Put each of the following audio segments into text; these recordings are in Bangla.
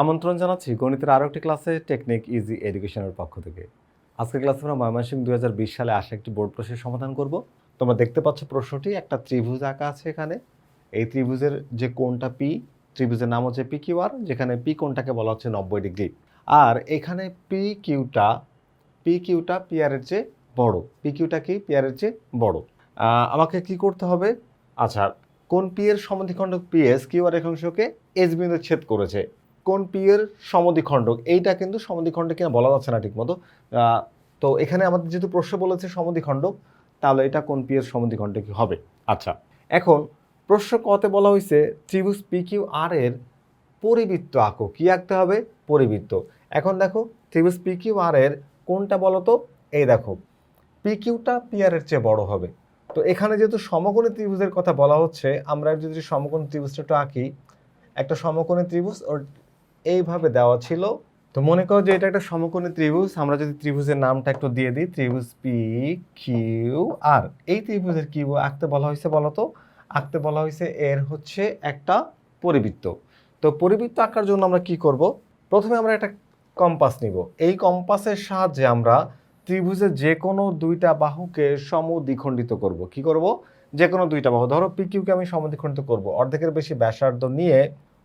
আমন্ত্রণ জানাচ্ছি গণিতের আরও একটি ক্লাসে টেকনিক ইজি এডুকেশনের পক্ষ থেকে। আজকের ক্লাসে আমরা ময়মনসিংহ দুই হাজার বিশ সালে আসা একটি বোর্ড প্রশ্নের সমাধান করব। তোমরা দেখতে পাচ্ছ প্রশ্নটি, একটা ত্রিভুজ আঁকা আছে এখানে। এই ত্রিভুজের যে কোণটা পি ত্রিভুজের নাম হচ্ছে পি কিউ আর যেখানে পি কোণটাকে বলা হচ্ছে নব্বই ডিগ্রি। আর এখানে পি কিউটা পি কিউটা পি আর এর চেয়ে বড়। পি কিউটা কি? পি চেয়ে বড়। আমাকে কি করতে হবে? আচ্ছা কোন পি এর সমদ্বিখণ্ডক পি এস কিউ আর রেখাংশকে এস বিন্দু ছেদ করেছে। কোন পি এর সমদ্বিখণ্ডক? এইটা কিন্তু সমদ্বিখণ্ডক কিনা বলা যাচ্ছে না ঠিকমতো। তো এখানে আমাদের যেহেতু প্রশ্ন বলেছে সমদ্বিখণ্ডক, তাহলে এটা কোন পি এর সমদ্বিখণ্ডক হবে? আচ্ছা এখন প্রশ্ন কতে বলা হয়েছে ত্রিভুজ পি কিউ আর এর পরিবৃত্ত আঁকো। কি আঁকতে হবে? পরিবৃত্ত। এখন দেখো, ত্রিভুজ পি কিউ আর এর কোনটা বলো তো? এই দেখো পি কিউটা পি আর এর চেয়ে বড় হবে। তো এখানে যেহেতু সমকোণী ত্রিভুজের কথা বলা হচ্ছে, আমরা যদি সমকোণী ত্রিভুজটা একটু আঁকি, একটা সমকোণী ত্রিভুজ ওর এইভাবে দেওয়া ছিল। তো মনে করো যে এটা একটা সমকোণী ত্রিভুজ, আমরা যদি ত্রিভুজের নামটা একটু দিয়ে দিই, ত্রিভুজ পি কিউ আর এই ত্রিভুজের কি আঁকতে বলা হয়েছে বলো তো? আঁকতে বলা হয়েছে এর হচ্ছে একটা পরিবৃত্ত। তো পরিবৃত্ত আঁকার জন্য আমরা কি করব? প্রথমে আমরা একটা কম্পাস নিব। এই কম্পাসের সাহায্যে আমরা ত্রিভুজের যে কোনো দুইটা বাহুকে সমদ্বিখণ্ডিত করব। কি করব? যে কোনো দুইটা বাহু। ধরো পি কিউকে আমি সমদ্বিখণ্ডিত করব। অর্ধেকের বেশি ব্যাসার্ধ নিয়ে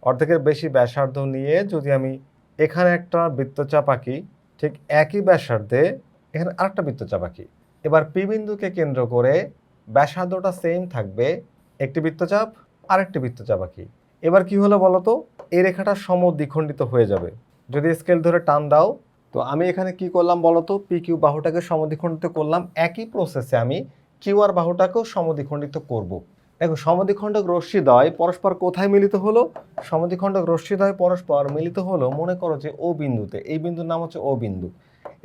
অর্ধেকের বেশি ব্যাসার্ধ নিয়ে যদি আমি এখানে একটা বৃত্তচাপ আঁকি, ঠিক একই ব্যাসার্ধে এখানে আরেকটা বৃত্তচাপ আঁকি। এবার পি বিন্দুকে কেন্দ্র করে ব্যাসার্ধটা সেম থাকবে, একটি বৃত্তচাপ, আরেকটি বৃত্তচাপ আঁকি। এবার কি হলো বলো তো? এই রেখাটা সমদ্বিখণ্ডিত হয়ে যাবে। যদি স্কেল ধরে টান দাও, তো আমি এখানে কি করলাম বলো তো? পি কিউ বাহুটাকে সমদ্বিখণ্ডিত করলাম। একই প্রসেসে আমি কিউ আর বাহুটাকেও সমদ্বিখণ্ডিত করব। দেখো সমদ্বিখণ্ডক রশ্মিদ্বয় পরস্পর কোথায় মিলিত হলো? সমদ্বিখণ্ডক রশ্মিদ্বয় পরস্পর মিলিত হলো, মনে করো যে ও বিন্দুতে। এই বিন্দুর নাম হচ্ছে ও বিন্দু।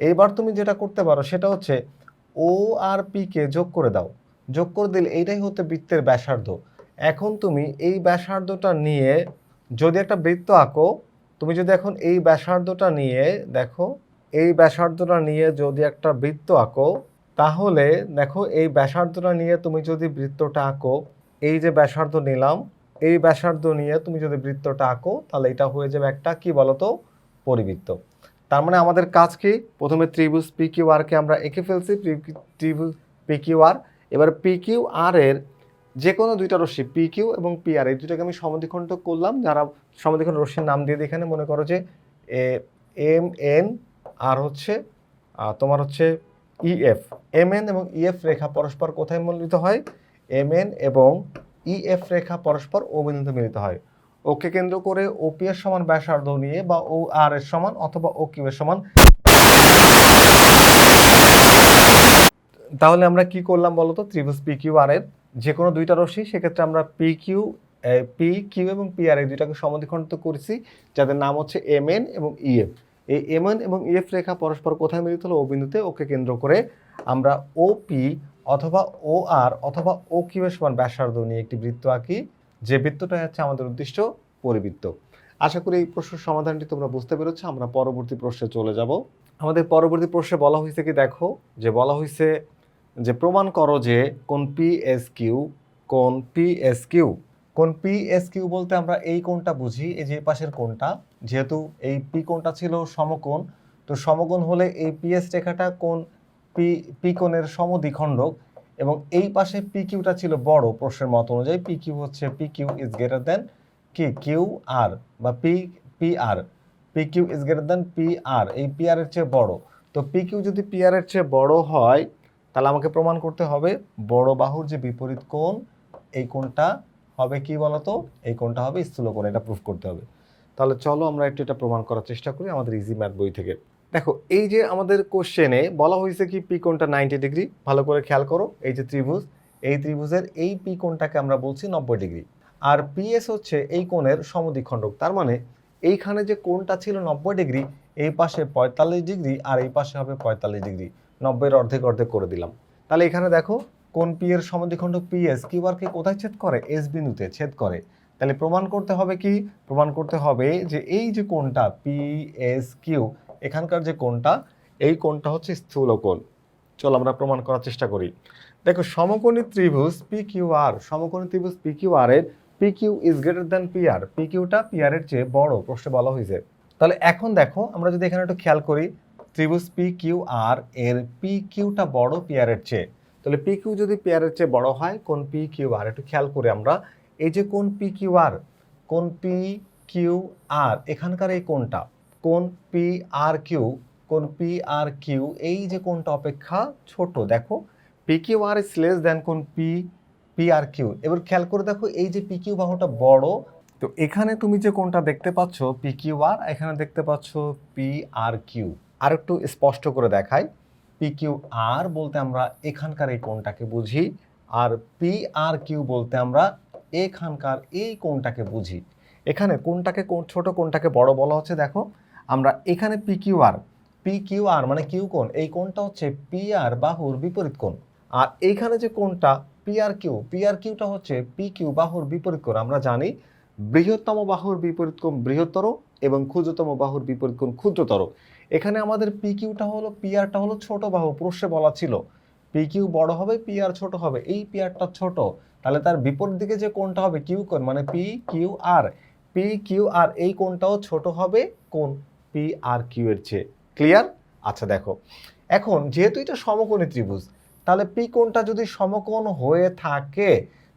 এইবার তুমি যেটা করতে পারো, সেটা হচ্ছে ও আর পি কে যোগ করে দাও। যোগ করে দিলে এইটাই হচ্ছে বৃত্তের ব্যাসার্ধ। এখন তুমি এই ব্যাসার্ধটা নিয়ে যদি একটা বৃত্ত আঁকো, তুমি যদি এখন এই ব্যাসার্ধটা নিয়ে দেখো, এই ব্যাসার্ধটা নিয়ে যদি একটা বৃত্ত আঁকো, তাহলে দেখো এই ব্যাসার্ধটা নিয়ে তুমি যদি বৃত্তটা আঁকো এই যে ব্যাসার্ধ নিলাম, এই ব্যাসার্ধ নিয়ে তুমি যদি বৃত্তটা আঁকো, তাহলে এটা হয়ে যাবে একটা কি বলতো? পরিবৃত্ত। তার মানে আমাদের কাজ কি? প্রথমে ত্রিভুজ পি কিউ আরকে আমরা এঁকে ফেলছি, ত্রিভুজ পি কিউ আর এবার পি কিউ আর এর যে কোনো দুইটা রশ্মি পি কিউ এবং পি আর এই দুটাকে আমি সমদ্বিখণ্ড করলাম। যারা সমদ্বিখণ্ড রশ্মির নাম দিয়ে এখানে মনে করো যে এম, এন, আর হচ্ছে তোমার হচ্ছে ইএফ এম, এন এবং ইএফ রেখা পরস্পর কোথায় মিলিত হয়? এম এন এবং ইএফ রেখা পরস্পর ও বিন্দুতে মিলিত হয়। ওকে কেন্দ্র করে ওপি এর সমান ব্যাসার্ধ নিয়ে বা ও আর এর সমান অথবা ও কিউ এর সমান তাহলে আমরা কি করলাম বলতো? ত্রিভুজ পি কিউ আর এর যে কোনো দুইটা রশ্মি, সেক্ষেত্রে আমরা পি কিউ পি কিউ এবং পি আর এই দুইটাকে সমদ্বিখণ্ডিত করেছি, যাদের নাম হচ্ছে এম এন এবং ইএফ। এই এম এন এবং ইএফ রেখা পরস্পর কোথায় মিলিত হলো? ও বিন্দুতে ওকে কেন্দ্র করে আমরা ও পি অথবা ও আর অথবা ও এর সমান ব্যাসার্ধ নিয়ে একটি বৃত্ত আঁকি? যে বৃত্তটা হচ্ছে আমাদের উদ্দিষ্ট পরিবৃত্ত। আশা করি এই প্রশ্নের সমাধানটি তোমরা বুঝতে পেরেছ। আমরা পরবর্তী প্রশ্নে চলে যাব। আমাদের পরবর্তী প্রশ্নে বলা হয়েছে কি, দেখো, যে বলা হয়েছে যে প্রমাণ করো যে কোন পি এস কিউ কোন পি এস কিউ কোন পি এস কিউ বলতে আমরা এই কোণটা বুঝি, এই যে পাশের কোণটা। যেহেতু এই পি কোণটা ছিল সমকোণ, তো সমকোণ হলে এই পি এস রেখাটা কোন পি পি কোণের সমদ্বিখণ্ডক এবং এই পাশে পি কিউটা ছিল বড় প্রশ্নের মত অনুযায়ী পি কিউ হচ্ছে P Q is greater than কি কিউ আর বা P P R P Q is greater than P R এই পি আর এর চেয়ে বড়। তো পি কিউ যদি পি আর এর চেয়ে বড় হয়, তাহলে আমাকে প্রমাণ করতে হবে বড় বাহুর যে বিপরীত কোণ, এই কোণটা হবে কি বলতো? এই কোণটা হবে স্থূল কোণ এটা প্রুফ করতে হবে। তাহলে চলো আমরা একটু এটা প্রমাণ করার চেষ্টা করি আমাদের ইজি ম্যাথ বই থেকে। দেখো, এই যে আমাদের কোশ্চেনে বলা হয়েছে কি পি কোণটা নাইনটি ডিগ্রি ভালো করে খেয়াল করো, এই যে ত্রিভুজ, এই ত্রিভুজের এই পি কোণটাকে আমরা বলছি নব্বই ডিগ্রি আর পিএস হচ্ছে এই কোণের সমদ্বিখণ্ডক, তার মানে এইখানে যে কোণটা ছিল নব্বই ডিগ্রি এই পাশে পঁয়তাল্লিশ ডিগ্রি আর এই পাশে হবে পঁয়তাল্লিশ ডিগ্রি নব্বইয়ের অর্ধেক অর্ধেক করে দিলাম। তাহলে এখানে দেখো, কোন পি এর সমদ্বিখণ্ডক পি এস কিউ আর কে কোথায় ছেদ করে? এস বিন্দুতে ছেদ করে। তাহলে প্রমাণ করতে হবে কি? প্রমাণ করতে হবে যে এই যে কোণটা পি এস কিউ এখানকার যে কোণটা এই কোণটা হচ্ছে স্থূল কোণ চলো আমরা প্রমাণ করার চেষ্টা করি দেখো সমকোণী ত্রিভুজ পি কিউ আর সমকোণী ত্রিভুজ পি কিউ আর এর P Q is greater than P R P কিউটা P R এর চেয়ে বড় প্রশ্নে বলা হয়েছে তাহলে এখন দেখো আমরা যদি এখানে একটু খেয়াল করি ত্রিভুজ পি কিউ আর এর পি কিউটা বড় পি আর এর চেয়ে তাহলে পি কিউ যদি পি আর এর চেয়ে বড় হয় কোন পি কিউ আর একটু খেয়াল করি আমরা এই যে কোন পি কিউ আর কোন পি কিউ আর এখানকার এই কোনটা কোন পি আর কিউ কোন পি আর কিউ এই যে কোনটা অপেক্ষা ছোট, দেখো P Q R is less than কোন পি পি আর কিউ এবার খেয়াল করে দেখো, এই যে পি কিউ বাহুটা বড়, তো এখানে তুমি যে কোনটা দেখতে পাচ্ছ পি কিউ আর এখানে দেখতে পাচ্ছ পি আর কিউ আর একটু স্পষ্ট করে দেখাই পি কিউ আর বলতে আমরা এখানকার এই কোনটাকে বুঝি, আর পি আর কিউ বলতে আমরা এখানকার এই কোনটাকে বুঝি, এখানে কোনটাকে কোন ছোট, কোনটাকে বড় বলা হচ্ছে, দেখো আমরা এখানে P Q R P Q R মানে কিউ কোণ, এই কোণটা হচ্ছে পি আর বাহুর বিপরীত কোণ। আর এইখানে যে কোণটা P R Q P R কিউটা হচ্ছে পি কিউ বাহুর বিপরীত কোণ। আমরা জানি বৃহত্তম বাহুর বিপরীত কোণ বৃহত্তর এবং ক্ষুদ্রতম বাহুর বিপরীত কোণ ক্ষুদ্রতর। এখানে আমাদের পি কিউটা হলো পি আরটা হলো ছোট বাহু প্রশ্নে বলা ছিল। পি কিউ বড় হবে পি আর ছোট হবে। এই পি আরটা ছোট, তাহলে তার বিপরীত দিকে যে কোণটা হবে কিউ কোণ মানে P Q R P Q R এই কোণটাও ছোট হবে কোন পি আর কিউ এর চেয়ে। ক্লিয়ার আচ্ছা দেখো। এখন যেহেতু এটা সমকোণী ত্রিভুজ, তাহলে পি কোণটা যদি সমকোণ হয়ে থাকে,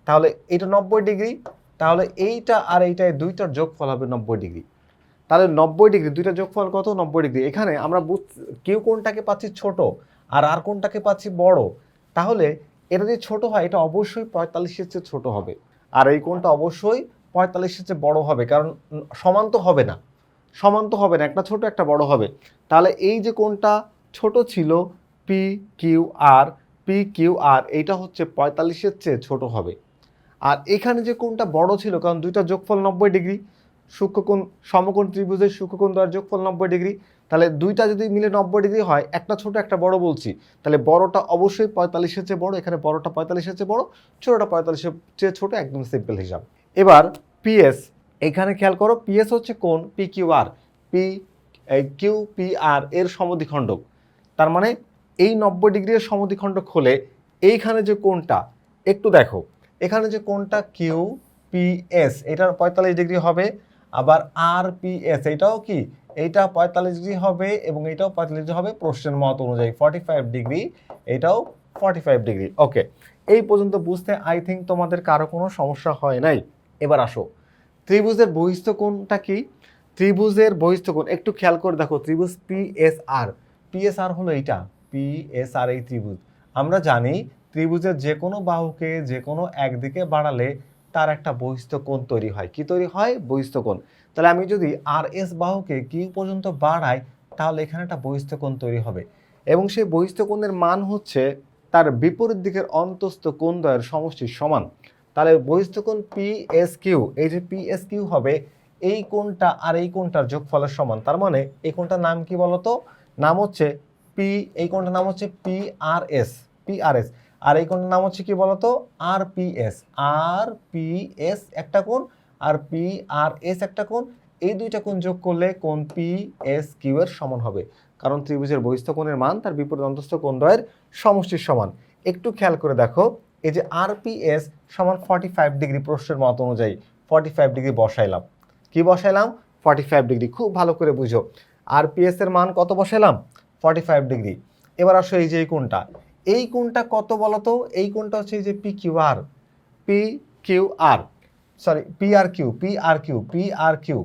তাহলে এটা নব্বই ডিগ্রি, তাহলে এইটা আর এইটা এই দুইটার যোগফল হবে নব্বই ডিগ্রি। তাহলে নব্বই ডিগ্রি দুইটা যোগফল কত? নব্বই ডিগ্রি। এখানে আমরা বুঝ কিউ কোণটাকে পাচ্ছি ছোট আর আর কোণটাকে পাচ্ছি বড়। তাহলে এটা যদি ছোট হয়, এটা অবশ্যই পঁয়তাল্লিশের চেয়ে ছোট হবে। আর এই কোণটা অবশ্যই পঁয়তাল্লিশের চেয়ে বড় হবে, কারণ সমান তো হবে না। সমান তো হবে না, একটা ছোট, একটা বড় হবে। তাহলে এই যে কোনটা ছোট ছিল P Q R P Q R এইটা হচ্ছে পঁয়তাল্লিশের চেয়ে ছোট হবে। আর এখানে যে কোনটা বড় ছিল, কারণ দুইটা যোগফল নব্বই ডিগ্রি সূক্ষ্মকোণ সমকোণ ত্রিভুজের সূক্ষ্মকোণ দ্বারা যোগফল নব্বই ডিগ্রি, তাহলে দুইটা যদি মিলে নব্বই ডিগ্রি হয়, একটা ছোট, একটা বড় বলছি, তাহলে বড়টা অবশ্যই পঁয়তাল্লিশের চেয়ে বড়, এখানে বড়টা পঁয়তাল্লিশের চেয়ে বড়, ছোটটা পঁয়তাল্লিশের চেয়ে ছোট, একদম সিম্পল হিসাব। এবার পিএস এখানে খেয়াল করো পিএস হচ্ছে কোন P Q R P Q P R এর সমদ্বিখণ্ডক। তার মানে এই নব্বই ডিগ্রির সমদ্বিখণ্ডক হলে এইখানে যে কোনটা একটু দেখো, এখানে যে কোনটা কিউ পি এস এটার পঁয়তাল্লিশ ডিগ্রি হবে, আবার আর পি এস এটাও কি? এইটা পঁয়তাল্লিশ ডিগ্রি হবে এবং এটাও পঁয়তাল্লিশ ডিগ্রি হবে প্রশ্নের মত অনুযায়ী ফর্টি ফাইভ ডিগ্রি, এটাও ফর্টি ফাইভ ডিগ্রি। ওকে এই পর্যন্ত বুঝতে আই থিঙ্ক তোমাদের কারও কোনো সমস্যা হয় নাই। এবার আসো। ত্রিভুজের বহিস্থ কোণটা কি? ত্রিভুজের বহিস্থ কোণ, একটু খেয়াল করে দেখো, ত্রিভুজ P S R P S R হলো এইটা পি এস আর এই ত্রিভুজ। আমরা জানি ত্রিভুজের যে কোনো বাহুকে, যে কোনো একদিকে বাড়ালে তার একটা বহিস্থ কোণ তৈরি হয়। কি তৈরি হয়? বহিস্থ কোণ। তাহলে আমি যদি আর এস বাহুকে কি পর্যন্ত বাড়াই, তাহলে এখানে একটা বহিস্থ কোণ তৈরি হবে। এবং সেই বহিস্থ কোণের মান হচ্ছে তার বিপরীত দিকের অন্তস্থ কোণ দ্বয়ের সমষ্টির সমান। তাহলে বহিস্থ কোণ পি এস কিউ এই যে পি এস কিউ হবে, এই কোণটা আর এই কোণটার যোগফলের সমান, তার মানে এই কোণটার নাম কি বলতো? নাম হচ্ছে পি এই কোণটার নাম হচ্ছে P R S P R S আর এই কোণটার নাম হচ্ছে কি বলতো? R P S R P S একটা কোণ, আর পি আর এস একটা কোণ, এই দুইটা কোণ যোগ করলে কোণ পি এস কিউ এর সমান হবে। কারণ ত্রিভুজের বহিস্থ কোণের মান, তার বিপরীত অন্তস্থ কোণ দ্বয়ের সমষ্টির সমান। একটু খেয়াল করে দেখো এই যে আরপিএস সমান ফর্টি ফাইভ ডিগ্রি প্রশ্নের মত অনুযায়ী ফর্টি ফাইভ ডিগ্রি বসাইলাম। কি বসাইলাম? ফর্টি ফাইভ ডিগ্রি খুব ভালো করে বুঝো। আরপিএস এর মান কত বসাইলাম? ফর্টি ফাইভ ডিগ্রি এবার আসো এই যে এই কোনটা এই কোনটা কত বলতো? এই কোনটা হচ্ছে এই যে P Q R P Q R sorry P R Q P R Q P R Q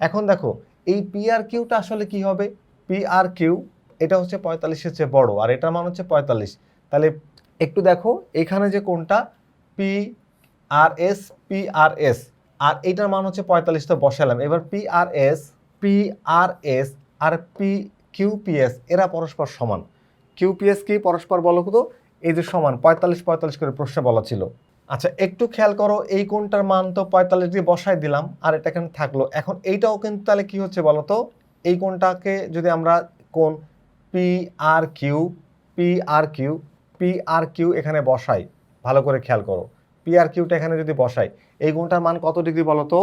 এখন দেখো, এই পি আর কিউটা আসলে কি হবে? পি আর কিউ এটা হচ্ছে পঁয়তাল্লিশের চেয়ে বড়, আর এটার মান হচ্ছে পঁয়তাল্লিশ। তাহলে একটু দেখো, এখানে যে কোনটা P R S P R S আর এইটার মান হচ্ছে পঁয়তাল্লিশটা বসালাম। এবার P R S P R S আর পি কিউপিএস এরা পরস্পর সমান। কিউপিএস কি পরস্পর বলো তো? এই যে সমান, পঁয়তাল্লিশ পঁয়তাল্লিশ করে প্রশ্নে বলা ছিল। আচ্ছা একটু খেয়াল করো, এই কোনটার মান তো পঁয়তাল্লিশ দিয়ে বসাই দিলাম, আর এটা এখানে থাকল। এখন এইটাও কিন্তু তাহলে কি হচ্ছে বলো তো? এই কোনটাকে যদি আমরা কোন P R Q P R Q P R Q এখানে বসাই। ভালো করে খেয়াল করো। পি আর কিউটা এখানে যদি বসাই, এই কোণটার মান কত ডিগ্রি বলো তো?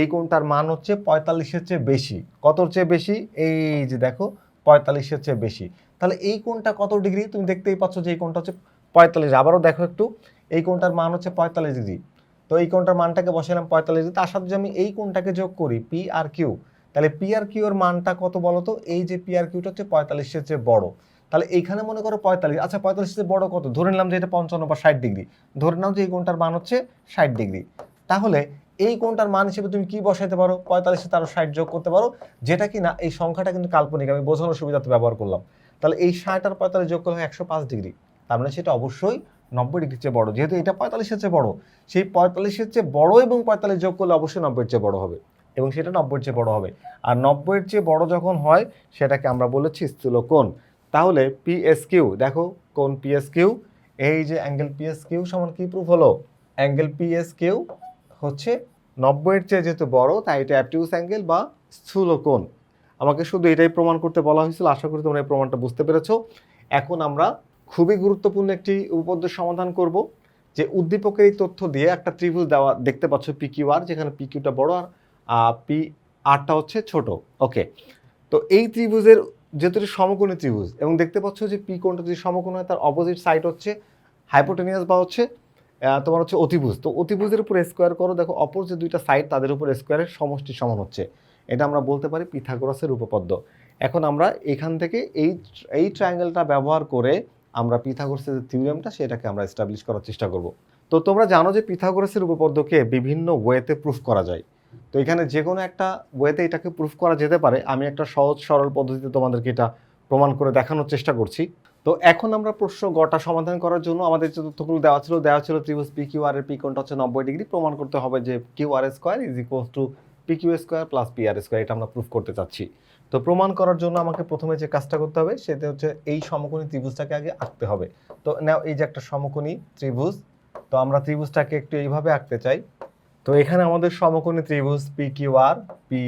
এই কোণটার মান হচ্ছে পঁয়তাল্লিশের চেয়ে বেশি। কতর চেয়ে বেশি? এই যে দেখো, পঁয়তাল্লিশের চেয়ে বেশি। তাহলে এই কোণটা কত ডিগ্রি? তুমি দেখতেই পাচ্ছ যে এই কোণটা হচ্ছে পঁয়তাল্লিশ। আবারও দেখো একটু, এই কোণটার মান হচ্ছে পঁয়তাল্লিশ ডিগ্রি। তো এই কোণটার মানটাকে বসালাম পঁয়তাল্লিশ ডিগ্রি। তার সাথে যদি আমি এই কোণটাকে যোগ করি পি আর কিউ তাহলে পি আর কিউ এর মানটা কত বলো তো? এই যে পি আর কিউটা হচ্ছে পঁয়তাল্লিশের চেয়ে বড়। তাহলে এইখানে মনে করো পঁয়তাল্লিশ আচ্ছা পঁয়তাল্লিশের বড় কত? ধরে নিলাম যে এটা পঞ্চান্ন বা ষাট ডিগ্রি। ধরে নাও যে এই কোণটার মান হচ্ছে ষাট ডিগ্রি। তাহলে এই কোণটার মান হিসেবে তুমি কি বসাইতে পারো? পঁয়তাল্লিশে তারও ষাট যোগ করতে পারো, যেটা কি না এই সংখ্যাটা কিন্তু কাল্পনিক, আমি বোঝানোর সুবিধাতে ব্যবহার করলাম। তাহলে এই ষাট আর পঁয়তাল্লিশ যোগ করলে একশো পাঁচ ডিগ্রি। তার মানে সেটা অবশ্যই নব্বই ডিগ্রির চেয়ে বড়। যেহেতু এটা পঁয়তাল্লিশের চেয়ে বড়, সেই পঁয়তাল্লিশের চেয়ে বড় এবং পঁয়তাল্লিশ যোগ করলে অবশ্যই নব্বইয়ের চেয়ে বড় হবে এবং সেটা নব্বইয়ের চেয়ে বড় হবে। আর নব্বইয়ের চেয়ে বড় যখন হয়, সেটাকে আমরা বলেছি স্থূল কোণ তাহলে পিএস কিউ দেখো কোন পিএস কিউ এই যে অ্যাঙ্গেল পিএস কিউ সমান কি প্রুফ হলো? অ্যাঙ্গেল পিএস কিউ হচ্ছে নব্বইয়ের চেয়ে যেহেতু বড়, তাই এটা অ্যাপটিউস অ্যাঙ্গেল বা স্থূল কোণ আমাকে শুধু এটাই প্রমাণ করতে বলা হয়েছিল, আশা করি তোমরা এই প্রমাণটা বুঝতে পেরেছ। এখন আমরা খুবই গুরুত্বপূর্ণ একটি উপপাদ্যের সমাধান করব, যে উদ্দীপকের এই তথ্য দিয়ে একটা ত্রিভুজ দেওয়া দেখতে পাচ্ছ পি কিউ আর যেখানে পি কিউটা বড় আর পি আরটা হচ্ছে ছোট। ওকে তো এই ত্রিভুজের যেহেতু এটি সমকোণী ত্রিভুজ, এবং দেখতে পাচ্ছ যে পি কোণটা যদি সমকোণ হয়, তার অপোজিট সাইড হচ্ছে হাইপোটেনিয়াস বা হচ্ছে তোমার হচ্ছে অতিভুজ। তো অতিভুজের উপর স্কোয়ার করো, দেখো অপর যে দুইটা সাইড তাদের উপর স্কোয়ারের সমষ্টি সমান হচ্ছে। এটা আমরা বলতে পারি পিথাগোরাসের উপপাদ্য। এখন আমরা এখান থেকে এই এই ট্রায়াঙ্গেলটা ব্যবহার করে আমরা পিথাগোরাসের যে থিওরেমটা সেটাকে আমরা এস্টাবলিশ করার চেষ্টা করব। তো তোমরা জানো যে পিথাগোরাসের উপপাদ্যকে বিভিন্ন ওয়েতে প্রুফ করা যায়। তো এখানে যে কোনো একটা ওয়েতে এটাকে প্রুফ করা যেতে পারে। আমি একটা সহজ, সরল পদ্ধতিতে তোমাদেরকে এটা প্রমাণ করে দেখানোর চেষ্টা করছি। তো এখন আমরা প্রশ্ন গটা সমাধান করার জন্য আমাদের যে তথ্যগুলো দেওয়া ছিল দেওয়া ছিল ত্রিভুজ পি কিউ আর এর পি কোণটা হচ্ছে নব্বই ডিগ্রি। প্রমাণ করতে হবে যে Q R square is equals to P Q square plus P R square এটা আমরা প্রুফ করতে চাচ্ছি। তো প্রমাণ করার জন্য আমাকে প্রথমে যে কাজটা করতে হবে, সেটা হচ্ছে এই সমকোণী ত্রিভুজটাকে আগে আঁকতে হবে। তো নাও এই যে একটা সমকোণী ত্রিভুজ, তো আমরা ত্রিভুজটাকে একটু এইভাবে আঁকতে চাই। তো এখানে আমাদের সমকোণী ত্রিভুজ P Q R P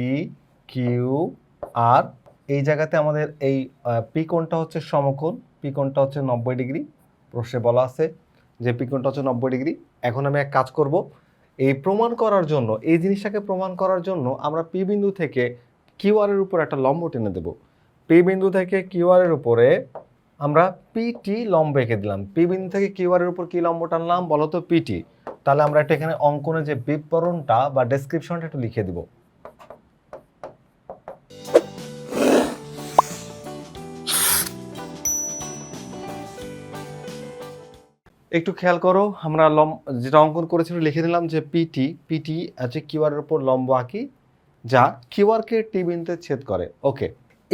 Q R এই জায়গাতে আমাদের এই পি কোণটা হচ্ছে সমকোণ পি কোণটা হচ্ছে নব্বই ডিগ্রি, প্রশ্নে বলা আছে যে পি কোণটা হচ্ছে নব্বই ডিগ্রি। এখন আমি এক কাজ করব, এই প্রমাণ করার জন্য, এই জিনিসটাকে প্রমাণ করার জন্য আমরা পি বিন্দু থেকে কিউ আর এর উপর একটা লম্ব টেনে দেব। পি বিন্দু থেকে কিউ আর এর উপরে আমরা পিটি লম্ব এঁকে দিলাম। পি বিন্দু থেকে কিউ আর এর উপর কি লম্ব টানলাম বলো তো পিটি তাহলে আমরা একটা এখানে অঙ্কনে যে বিবরণটা বা ডেসক্রিপশনটা একটু লিখে দিব। একটু খেয়াল করো, আমরা লম, যেটা অঙ্কন করেছিল লিখে নিলাম যে পিটি পিটি আছে কিউআর এর উপর লম্ব আঁকি, যা কিউআরকে টি বিন্দুতে ছেদ করে। ওকে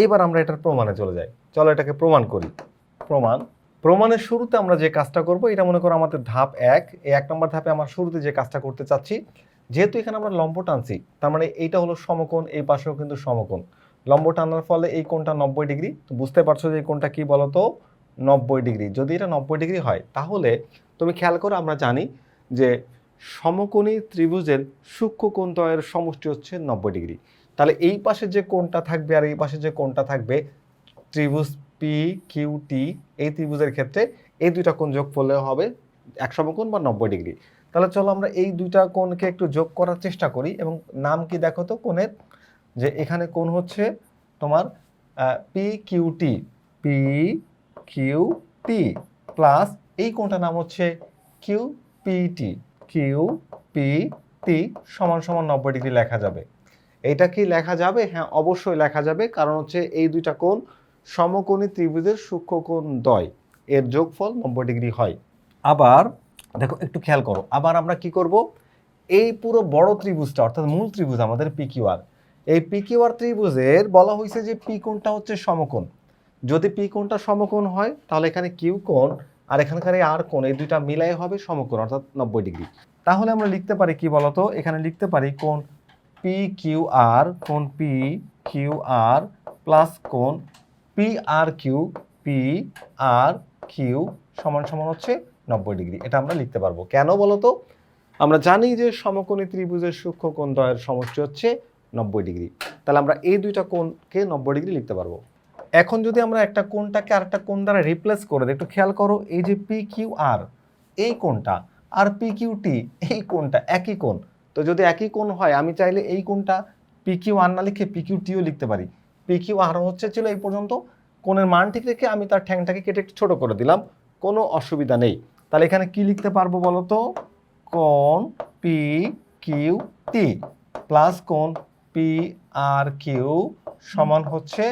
এবার আমরা এটার প্রমাণে চলে যাই। চলো এটাকে প্রমাণ করি। প্রমাণ। প্রমাণের শুরুতে আমরা যে কাজটা করব, এটা মনে করো আমাদের ধাপ এক। এই এক নম্বর ধাপে আমার শুরুতে যে কাজটা করতে চাচ্ছি, যেহেতু এখানে আমরা লম্ব টানছি, তার মানে এইটা হলো সমকোণ, এই পাশেও কিন্তু সমকোণ। লম্ব টানার ফলে এই কোণটা নব্বই ডিগ্রি। বুঝতে পারছ যে এই কোণটা কি বলতো? নব্বই ডিগ্রি। যদি এটা নব্বই ডিগ্রি হয়, তাহলে তুমি খেয়াল করো আমরা জানি যে সমকোণী ত্রিভুজের সূক্ষ্ম কোণদ্বয়ের সমষ্টি হচ্ছে নব্বই ডিগ্রি। তাহলে এই পাশে যে কোণটা থাকবে আর এই পাশে যে কোণটা থাকবে, ত্রিভুজ পি কিউ টি এই ত্রিভুজের ক্ষেত্রে এই দুইটা কোণ যোগ করলে হবে এক সমকোণ বা নব্বই ডিগ্রি। তাহলে চলো আমরা এই দুইটা কোণকে একটু যোগ করার চেষ্টা করি এবং নাম কি দেখো তো কোণের? যে এখানে কোণ হচ্ছে তোমার P Q T P Q T plus এই কোণটার নাম হচ্ছে Q P T Q P T সমান সমান নব্বই ডিগ্রি লেখা যাবে। এটা কি লেখা যাবে? হ্যাঁ অবশ্যই লেখা যাবে। কারণ হচ্ছে এই দুইটা কোণ সমকোণী ত্রিভুজের সূক্ষ্ম কোণ দয়। এর যোগফল নব্বই ডিগ্রি হয়। আবার, দেখো, একটু খেয়াল করো। আবার আমরা কি করব? এই পুরো বড় ত্রিভুজটা, অর্থাৎ মূল ত্রিভুজ আমাদের পিকিউআর এই পিকিউআর ত্রিভুজের বলা হয়েছে যে পি কোণটা হচ্ছে সমকোণ। যদি পি কোণটা সমকোণ হয়, তাহলে এখানে কিউ কোণ আর এখানকার এই আর কোণ, এই দুইটা মিলাই হবে সমকোণ, অর্থাৎ নব্বই ডিগ্রি। তাহলে আমরা লিখতে পারি কি বলতো? এখানে লিখতে পারি কোণ পি কিউ আর কোণ পি কিউ আর প্লাস কোণ P R Q P R Q সমান সমান হচ্ছে নব্বই ডিগ্রি। এটা আমরা লিখতে পারব। কেন বলতো? আমরা জানি যে সমকোণী ত্রিভুজের সূক্ষ্ম কোণ দ্বয়ের সমষ্টি হচ্ছে নব্বই ডিগ্রি। তাহলে আমরা এই দুইটা কোণকে নব্বই ডিগ্রি লিখতে পারব। এখন যদি আমরা একটা কোণটাকে আরেকটা কোণ দ্বারা রিপ্লেস করে দিই, একটু খেয়াল করো, এই যে পি কিউ আর এই কোণটা আর পি কিউ টি এই কোণটা একই কোণ। তো যদি একই কোণ হয়, আমি চাইলে এই কোণটা পি কিউ আর না লিখে পি কিউ টিও লিখতে পারি। পি কিউ আর হচ্ছে ছিল এই পর্যন্ত। কোণের মান ঠিক রেখে আমি তার ঠ্যাংটাকে কেটে একটু ছোটো করে দিলাম। কোনো অসুবিধা নেই। তাহলে এখানে কি লিখতে পারব বলো তো? কোণ পি কিউ টি প্লাস কোণ পি আর কিউ সমান হচ্ছে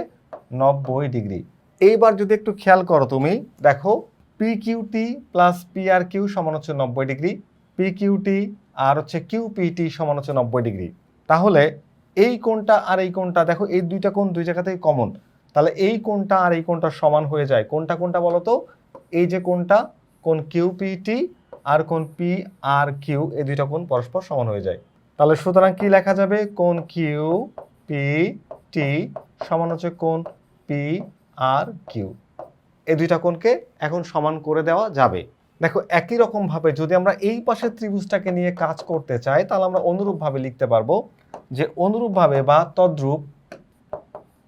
নব্বই ডিগ্রি। এইবার যদি একটু খেয়াল করো তুমি, দেখো P Q T plus P R Q সমান হচ্ছে নব্বই ডিগ্রি। পি কিউ টি আর হচ্ছে কিউ পি টি সমান হচ্ছে নব্বই ডিগ্রি। তাহলে এই কোণটা আর এই কোণটা, দেখো এই দুইটা কোণ দুই জায়গা থেকে কমন তাহলে এই কোণটা আর এই কোণটা সমান হয়ে যায়। কোনটা কোনটা বলো তো? এই যে কোণটা কোন কিউ পি টি আর কোন পি আর কিউ এই দুইটা কোণ পরস্পর সমান হয়ে যায়। তাহলে সুতরাং কি লেখা যাবে? কোন কিউ পি টি সমান হচ্ছে কোন পি আর কিউ এই দুইটা কোণকে এখন সমান করে দেওয়া যাবে। দেখো একই রকম ভাবে যদি আমরা এই পাশের ত্রিভুজটাকে নিয়ে কাজ করতে চাই, তাহলে আমরা অনুরূপভাবে লিখতে পারব যে অনুরূপভাবে বা তদ্রূপ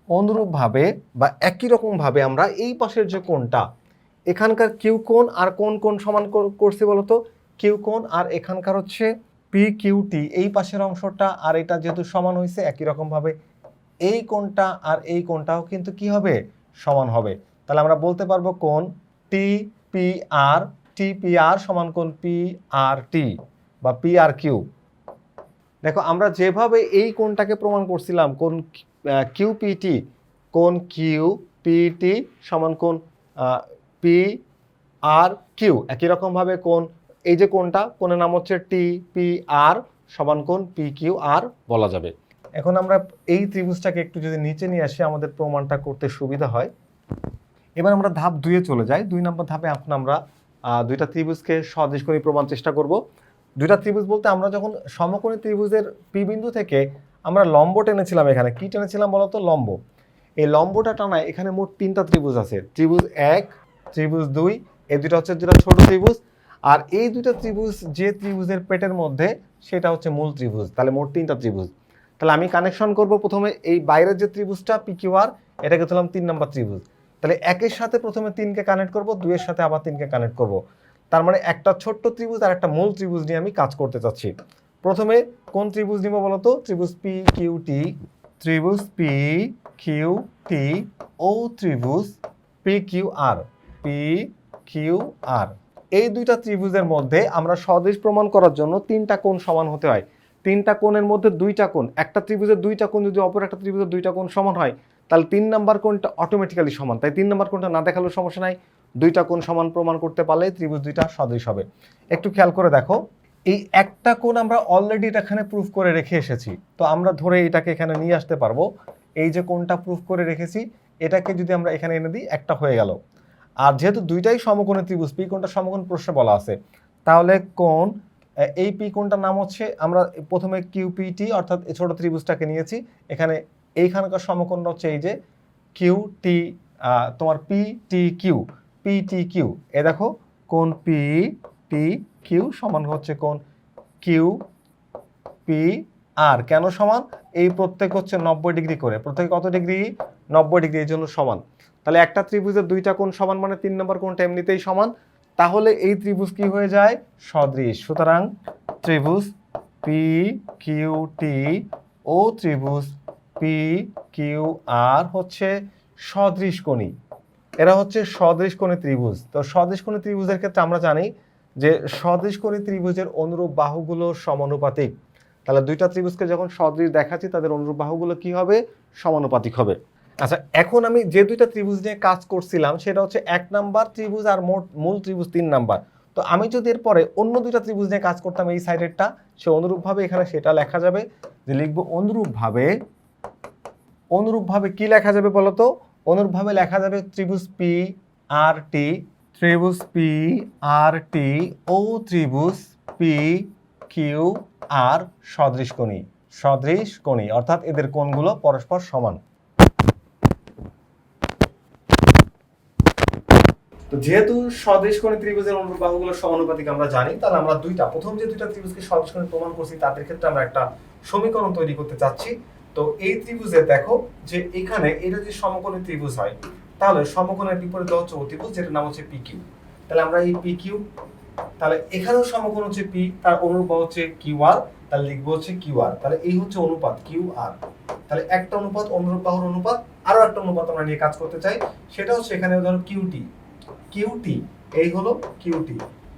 অনুরূপভাবে বা একই রকমভাবে আমরা এই পাশের যে কোণটা, এখানকার কিউ কোণ আর কোন কোণ সমান কর- করছি বলতো? কিউ কোণ আর এখানকার হচ্ছে পি কিউটি এই পাশের অংশটা আর এটা যেহেতু সমান হয়েছে একই রকমভাবে, এই কোণটা আর এই কোণটাও কিন্তু কি হবে? সমান হবে। তাহলে আমরা বলতে পারব কোণ T P R T P R সমান কোণ পি আর টি বা পি আর কিউ দেখো, আমরা যেভাবে এই কোণটাকে প্রমাণ করছিলাম কোন কিউ পিটি কোন কিউ পিটি সমান কোন পি আর কিউ একই রকমভাবে কোন এই যে কোনটা কোণের নাম হচ্ছে টি পি আর সমান কোন পি কিউ আর বলা যাবে। এখন আমরা এই ত্রিভুজটাকে একটু যদি নিচে নিয়ে আসি, আমাদের প্রমাণটা করতে সুবিধা হয়। এবার আমরা ধাপ দুয়ে চলে যাই। দুই নম্বর ধাপে এখন আমরা দুইটা ত্রিভুজকে সদৃশ করে প্রমাণ চেষ্টা করব। দুইটা ত্রিভুজ বলতে আমরা যখন সমকোণী ত্রিভুজের পি বিন্দু থেকে আমরা লম্ব টেনেছিলাম এখানে, কি টেনেছিলাম বলতো? লম্ব। এই লম্বটা টানায় এখানে মোট তিনটা ত্রিভুজ আছে। ত্রিভুজ এক, ত্রিভুজ দুই, এই দুটা হচ্ছে দুটা ছোট ত্রিভুজ। আর এই দুটা ত্রিভুজ যে ত্রিভুজের পেটের মধ্যে, সেটা হচ্ছে মূল ত্রিভুজ, তাহলে মোট তিনটা ত্রিভুজ। তাহলে আমি কানেকশন করব প্রথমে এই বাইরের যে ত্রিভুজটা পি পিকিউআর এটাকে ধরলাম তিন নম্বর ত্রিভুজ। তাহলে একের সাথে প্রথমে তিনকে কানেক্ট করব, দুইয়ের সাথে আবার তিনকে কানেক্ট করব। তার মানে একটা ছোট্ট ত্রিভুজ আর একটা মূল ত্রিভুজ নিয়ে আমি কাজ করতে চাচ্ছি। প্রথমে কোন ত্রিভুজ নিব বলতো? ত্রিভুজ পি কিউ টি ত্রিভুজ পি কিউ টি ও ত্রিভুজ P Q R P Q R এই দুইটা ত্রিভুজের মধ্যে আমরা সদৃশ প্রমাণ করার জন্য তিনটা কোণ সমান হতে হয়। তিনটা কোণের মধ্যে দুইটা কোণ, একটা ত্রিভুজের দুইটা কোণ যদি অপর একটা ত্রিভুজের দুইটা কোণ সমান হয়, তাহলে তিন নাম্বার কোণটা অটোমেটিক্যালি সমান। তাই তিন নাম্বার কোণটা না দেখালেও সমস্যা নাই। দুইটা কোণ সমান প্রমাণ করতে পারলে ত্রিভুজ দুইটা সদৃশ হবে। একটু খেয়াল করে দেখো, এই একটা কোণ আমরা অলরেডি এখানে প্রুফ করে রেখে এসেছি। তো আমরা ধরে এটাকে এখানে নিয়ে আসতে পারব। এই যে কোণটা প্রুফ করে রেখেছি, এটাকে যদি আমরা এখানে এনে দিই, একটা হয়ে গেল। আর যেহেতু দুইটাই সমকোণের ত্রিভুজ, পি কোণটা সমকোণ প্রশ্নে বলা আছে, তাহলে কোণ এই পি কোণটার নাম হচ্ছে, আমরা প্রথমে কিউপিটি অর্থাৎ ছোট ত্রিভুজটাকে নিয়েছি। এখানে এইখানকার সমকোণটা হচ্ছে এই যে কিউ টি তোমার P T Q P T Q এ দেখো কোণ পি টি কিউ সমান হচ্ছে কোণ কিউ পি আর কেন সমান? এই প্রত্যেক হচ্ছে নব্বই ডিগ্রি করে। প্রত্যেক কত ডিগ্রি? নব্বই ডিগ্রি, এই জন্য সমান। তাহলে একটা ত্রিভুজের দুইটা কোণ সমান মানে তিন নম্বর কোণটা এমনিতেই সমান। তাহলে এই ত্রিভুজ কি হয়ে যায়? সদৃশ। সুতরাং ত্রিভুজ পি কিউ টি ও ত্রিভুজ পি কিউ আর হচ্ছে সদৃশ কোণী। এরা হচ্ছে সদৃশ কোণী ত্রিভুজ। তো সদৃশ কোণী ত্রিভুজের ক্ষেত্রে আমরা জানি যে সদৃশ কোণী ত্রিভুজের অনুরূপ বাহুগুলো সমানুপাতিক। তাহলে দুইটা ত্রিভুজকে যখন সদৃশ দেখাচ্ছি, তাদের অনুরূপ বাহুগুলো কি হবে? সমানুপাতিক হবে। আচ্ছা এখন আমি যে দুইটা ত্রিভুজ নিয়ে কাজ করছিলাম, সেটা হচ্ছে এক নাম্বার ত্রিভুজ আর মোট, মূল ত্রিভুজ তিন নাম্বার। তো আমি যদি এরপরে অন্য দুইটা ত্রিভুজ নিয়ে কাজ করতাম এই সাইডেরটা, সে অনুরূপভাবে এখানে সেটা লেখা যাবে। যে লিখব অনুরূপভাবে অনুরূপভাবে কি লেখা যাবে বলতো? অনুরূপভাবে লেখা যাবে ত্রিভুজ পি আর টি ত্রিভুজ পি আর টি ও ত্রিভুজ পি কিউ আর সদৃশ কোণী সদৃশ কোণী, অর্থাৎ এদের কোণগুলো পরস্পর সমান। তো যেহেতু সদৃশ কোণী ত্রিভুজের অনুরূপ বাহুগুলো সমানুপাতিক আমরা জানি, তাহলে আমরা দুইটা, প্রথম যে দুইটা ত্রিভুজকে সদৃশ কোণী প্রমাণ করছি, তাদের ক্ষেত্রে আমরা একটা সমীকরণ তৈরি করতে চাচ্ছি। তো এই ত্রিভুজে দেখো যে এখানে এটা যদি সমকোণী ত্রিভুজ হয়, তাহলে সমকোণের বিপরীত হচ্ছে অতিভুজ যেটার নাম হচ্ছে পি কিউ তাহলে আমরা এই পি কিউ তাহলে এখানেও সমকোণ হচ্ছে পি তার অনুরূপ হচ্ছে কিউ আর তাহলে লিখব হচ্ছে কিউ আর তাহলে এই হচ্ছে অনুপাত কিউ আর তাহলে একটা অনুপাত, অনুরূপ বাহুর অনুপাত আরও একটা অনুপাত আমরা নিয়ে কাজ করতে চাই, সেটা হচ্ছে এখানে ধরো কিউটি কিউটি এই হলো কিউটি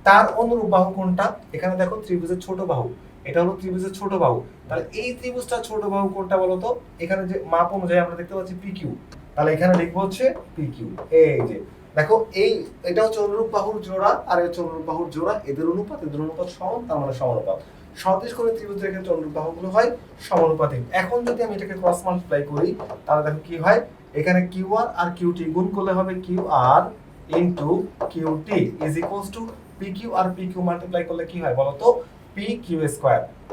তার অনুরূপ বাহু কোনটা? এখানে দেখো ত্রিভুজের ছোট বাহু। এটা হলো ত্রিভুজের ছোট বাহু। তাহলে এই ত্রিভুজটা ছোট বাহু কোনটা বলতো? এখানে যে মাপ অনুযায়ী আমরা দেখতে পাচ্ছি পি কিউ তাহলে এখানে লিখব হচ্ছে পি কিউ এই যে, দেখো, এই, এটা হচ্ছে অনুরূপ বাহুর জোড়া, আর এটা হচ্ছে অনুরূপ বাহুর জোড়া। এদের অনুপাত এদের অনুপাত সমান, তার মানে সমানুপাত। সদৃশ করে ত্রিভুজের ক্ষেত্রে অনুরূপ বাহুগুলো হয় সমানুপাতিক। এখন যদি আমি এটাকে ক্রস মাল্টিপ্লাই করি, তাহলে দেখো কি হয়? এখানে কিউ আর আর কিউটি গুণ করলে হবে Q R into Q T is equals to P Q R P Q multiply করলে কি হয় বলো তো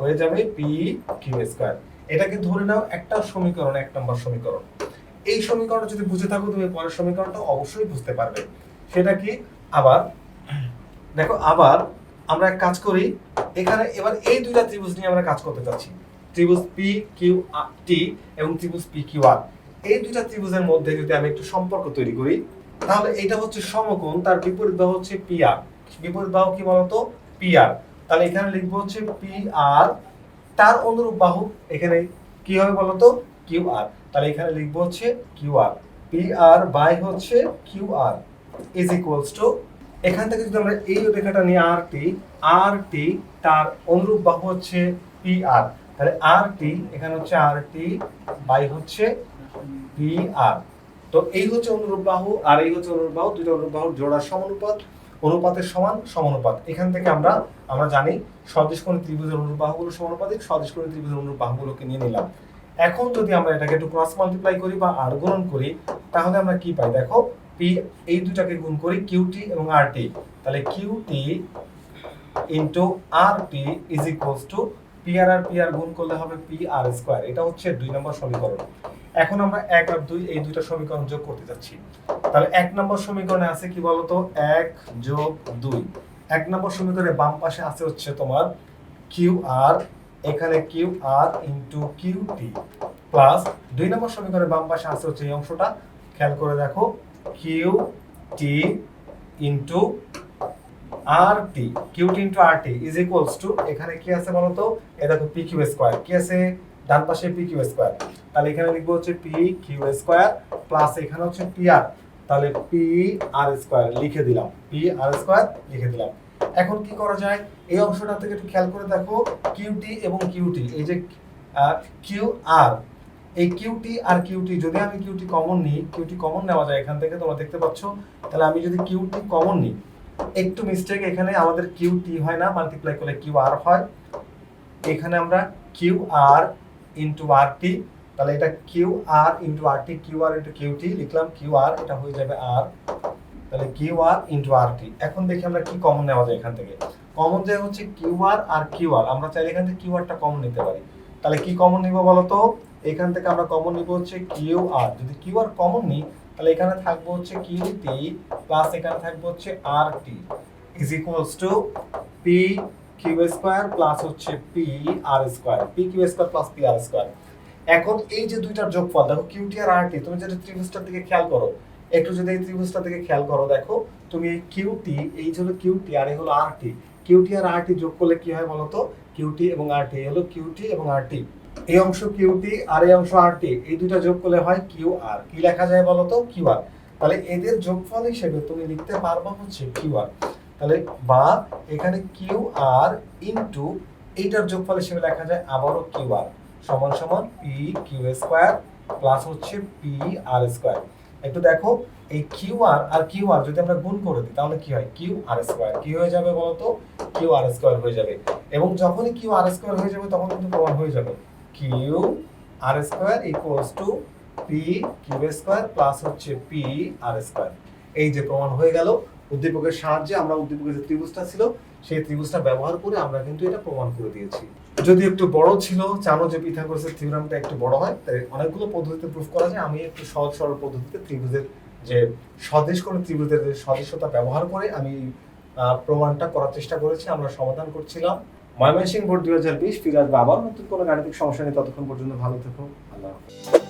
হয়ে যাবে পি কিউ স্কোয়ার এটাকে ধরে নাও একটা সমীকরণ, এক নম্বর সমীকরণ। এই সমীকরণটা যদি বুঝে থাকো, তুমি পরের সমীকরণটা অবশ্যই বুঝতে পারবে। সেটা কি? আবার, দেখো, আবার আমরা এক কাজ করি, এখানে এবার এই দুইটা ত্রিভুজ নিয়ে আমরা কাজ করতে যাচ্ছি। ত্রিভুজ পি কিউ টি এবং ত্রিভুজ পি কিউ আর এই দুইটা ত্রিভুজের মধ্যে যদি আমি একটু সম্পর্ক তৈরি করি, তাহলে এটা হচ্ছে সমকোণ, তার বিপরীত বাহু হচ্ছে পি আর বিপরীত বাহু কি বলতো? পি আর তাহলে এখানে লিখব হচ্ছে পি আর তার অনুরূপ বাহু এখানে কি হবে বলতো? কিউ আর তাহলে এখানে লিখব হচ্ছে Q R P R by হচ্ছে Q R is equals to এখান থেকে যদি আমরা এই রেখাটা নিয়ে আর টি আর টি তার অনুরূপ বাহু হচ্ছে পি আর তাহলে আর টি এখানে হচ্ছে আর টি বাই হচ্ছে পি আর তো এই হচ্ছে অনুরূপ বাহু আর এই হচ্ছে অনুরূপ বাহু দুটো অনুরূপ বাহুর জোড়ার সমানুপাত। অনুপাতের সমান, সমানুপাত। এখান থেকে আমরা আমরা জানি সদৃশ কোণ ত্রিভুজের অনুরূপ বাহুগুলো সমানুপাতিক সদৃশ কোণ ত্রিভুজের অনুরূপ বাহুগুলোকে নিয়ে নিলাম। এখন যদি আমরা এটাকে একটু ক্রস মাল্টিপ্লাই করি বা আর গুণন করি, তাহলে আমরা কি পাই? দেখো পি এই দুটাকে গুণ করি কিউটি এবং আর টি তাহলে Q T into R T is equals to P R R P R গুণ করলে হবে পি আর স্কোয়ার এটা হচ্ছে দুই নম্বর সমীকরণ। এখন আমরা এক আর দুই এই দুইটা সমীকরণ যোগ করতে যাচ্ছি। তাহলে এক নম্বর সমীকরণে আছে কি বলতো? এক যোগ দুই। এক নম্বর সমীকরণে বাম পাশে আছে হচ্ছে তোমার কিউ আর, এখানে Q R into Q T. Plus দুই নম্বর সমীকরণে বাম পাশে আছে হচ্ছে এই অংশটা। খেয়াল করে দেখো, Q T into R T, Q T into R T is equals to এখানে কি আছে বলতো? এ দেখো পি কিউ স্কোয়ার কি আছে? ডান পাশে পি কিউ স্কোয়ার তাহলে এখানে লিখব হচ্ছে পি কিউ স্কোয়ার প্লাস এখানে হচ্ছে পি আর তাহলে পি আর স্কোয়ার লিখে দিলাম। পি আর স্কোয়ার লিখে দিলাম। এখন কি করা যায়? এই অংশটা থেকে একটু খেয়াল করে দেখো কিউটি এবং কিউটি এই যে কিউ আর এই কিউটি আর কিউটি যদি আমি কিউটি কমন নিই কিউটি কমন নেওয়া যায় এখান থেকে, তোমরা দেখতে পাচ্ছ। তাহলে আমি যদি কিউটি কমন নিই, একটু মিস্টেক এখানে আমাদের কিউ টি হয় না মাল্টিপ্লাই করলে কিউ আর হয়। এখানে আমরা Q R into R T তাহলে এটা Q R into R T Q R into Q T লিখলাম কিউ আর এটা হয়ে যাবে আর তাহলে কিউ আর ইন্টু আর টি এখন দেখি আমরা কি কমন নেওয়া যায় এখান থেকে। কমন যে হচ্ছে কিউ আর আর কিউ আর আমরা চাইলে এখান থেকে কিউ আরটা কমন নিতে পারি। তাহলে কি কমন নিব বলতো? এখান থেকে আমরা কমন নিব হচ্ছে কিউ আর যদি কিউ আর কমন নিই, তাহলে এখানে থাকব হচ্ছে কিউ টি প্লাস এখানে থাকব হচ্ছে R T is equals to P Q square plus হচ্ছে P R square P Q square plus P R square. এখন এই যে দুইটার যোগফল, দেখো কিউটি আর আরটি তুমি যদি ত্রিভুজটার দিকে খেয়াল করো, একটু যদি এই ত্রিভুজটার দিকে খেয়াল করো, দেখো, তুমি এই কিউটি এই হলো কিউটি আর এই হলো আরটি কিউটি আর আরটি যোগ করলে কি হয় বলতো কিউটি এবং আরটি এই হলো কিউটি এবং আরটি এই অংশ কিউটি আর এই অংশ আরটি এই দুইটা যোগ করলে হয় কিউ আর কি লেখা যায় বলতো কিউ আর তাহলে এদের যোগফল হিসেবে তুমি লিখতে পারবা হচ্ছে কিউ আর তাহলে বা এখানে কিউ আর ইন্টু এইটার যোগফল হিসেবে লেখা যায় আবারও কিউ আর সমান সমান পি কিউ স্কোয়ার প্লাস হচ্ছে পি আর স্কোয়ার। একটু দেখো, এই কিউ আর আর কিউ আর যদি আমরা গুণ করে দিই, তাহলে কি হয়? Q R square. কি হয়ে যাবে বলতো? কিউ আর স্কোয়ার হয়ে যাবে। এবং যখনই কিউ আর স্কোয়ার হয়ে যাবে, তখন কিন্তু প্রমাণ হয়ে যাবে। Q R square equals to P Q square plus হচ্ছে পি আর স্কোয়ার। এই যে প্রমাণ হয়ে গেল উদ্দীপকের সাহায্যে আমরা উদ্দীপকের যে ত্রিভুজটা ছিল, সেই ত্রিভুজটা ব্যবহার করে আমরা কিন্তু এটা প্রমাণ করে দিয়েছি। যদি একটু বড় ছিল, জানো যে পিথাগোরাসের থিওরামটা একটু বড় হয় তাই অনেকগুলো পদ্ধতিতে প্রুফ করা যায়। আমি একটু সহজ সরল পদ্ধতিতে ত্রিভুজের যে স্বদেশ কোনো ত্রিভুজের যে সদৃশতা ব্যবহার করে আমি প্রমাণটা করার চেষ্টা করেছি, আমরা সমাধান করছিলাম। ময়মনসিংহ বোর্ড দুই হাজার বিশ ফিরে আসবে আবার নতুন কোনো গাণিতিক সমস্যা নেই ততক্ষণ পর্যন্ত ভালো থেকো আল্লাহ হাফেজ।